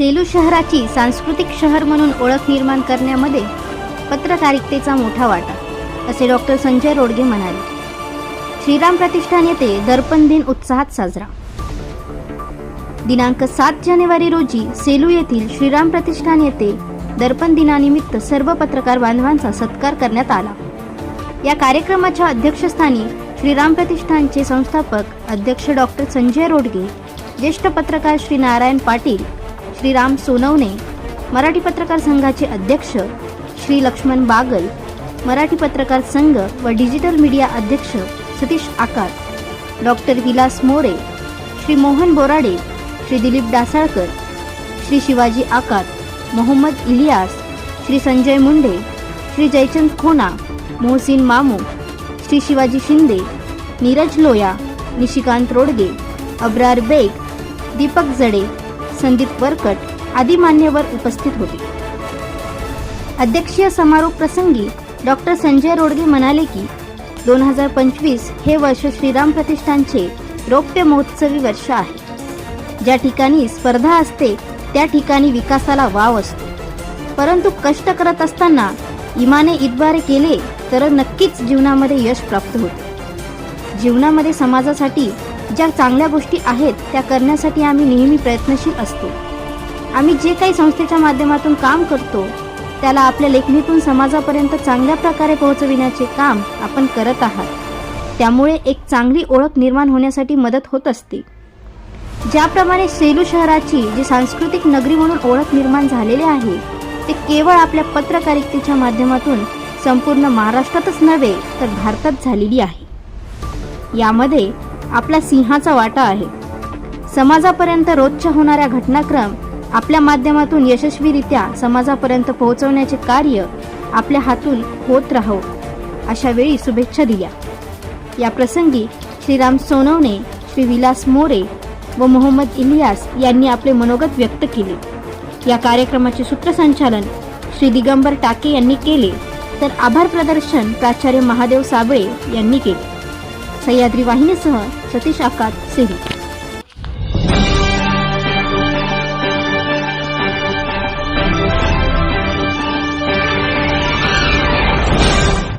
सेलू शहराची सांस्कृतिक शहर म्हणून ओळख निर्माण करण्यामध्ये पत्रकारितेचा मोठा वाटा असे डॉक्टर संजय रोडगे म्हणाले. श्रीराम प्रतिष्ठान येथे दर्पण दिन उत्साहात साजरा. दिनांक सात जानेवारी रोजी सेलू येथील श्रीराम प्रतिष्ठान येथे दर्पण दिनानिमित्त सर्व पत्रकार बांधवांचा सत्कार करण्यात आला. या कार्यक्रमाच्या अध्यक्षस्थानी श्रीराम प्रतिष्ठानचे संस्थापक अध्यक्ष डॉक्टर संजय रोडगे ज्येष्ठ पत्रकार श्री नारायण पाटील श्रीराम सोनवणे मराठी पत्रकार संघाचे अध्यक्ष श्री लक्ष्मण बागल मराठी पत्रकार संघ व डिजिटल मीडिया अध्यक्ष सतीश आकार डॉक्टर विलास मोरे श्री मोहन बोराडे श्री दिलीप डासाळकर श्री शिवाजी आकार मोहम्मद इलियास श्री संजय मुंडे श्री जयचंद खोना मोहसिन मामू श्री शिवाजी शिंदे नीरज लोया निशिकांत रोडगे अब्रार बेग दीपक जडे संदीप वरकट आदी मान्यवर उपस्थित होते. अध्यक्षीय समारोप प्रसंगी डॉक्टर संजय रोडगे म्हणाले की दोन हजार पंचवीस हे वर्ष श्रीराम प्रतिष्ठानचे रौप्य महोत्सवी वर्ष आहे. ज्या ठिकाणी स्पर्धा असते त्या ठिकाणी विकासाला वाव असतो. परंतु कष्ट करत असताना इमाने इतबारे केले तर नक्कीच जीवनामध्ये यश प्राप्त होते. जीवनामध्ये समाजासाठी ज्या चांगल्या गोष्टी आहेत त्या करण्यासाठी आम्ही नेहमी प्रयत्नशील असतो. आम्ही जे काही संस्थेच्या माध्यमातून काम करतो त्याला आपल्या लेखणीतून समाजापर्यंत चांगल्या प्रकारे पोहोचविण्याचे काम आपण करत आहात. त्यामुळे एक चांगली ओळख निर्माण होण्यासाठी मदत होत असते. ज्याप्रमाणे सेलू शहराची जी सांस्कृतिक नगरी म्हणून ओळख निर्माण झालेली आहे ते केवळ आपल्या पत्रकारितेच्या माध्यमातून संपूर्ण महाराष्ट्रातच नव्हे तर भारतात झालेली आहे. यामध्ये आपला सिंहाचा वाटा आहे. समाजापर्यंत रोजच्या होणाऱ्या घटनाक्रम आपल्या माध्यमातून यशस्वीरित्या समाजापर्यंत पोहोचवण्याचे कार्य आपल्या हातून होत राहो अशा वेळी शुभेच्छा दिल्या. या प्रसंगी श्रीराम सोनवणे श्री विलास मोरे व मोहम्मद इलियास यांनी आपले मनोगत व्यक्त केले. या कार्यक्रमाचे सूत्रसंचालन श्री दिगंबर टाके यांनी केले तर आभार प्रदर्शन प्राचार्य महादेव साबळे यांनी केले. सह्याद्री वाहिनीसह सतीश आकात सेही.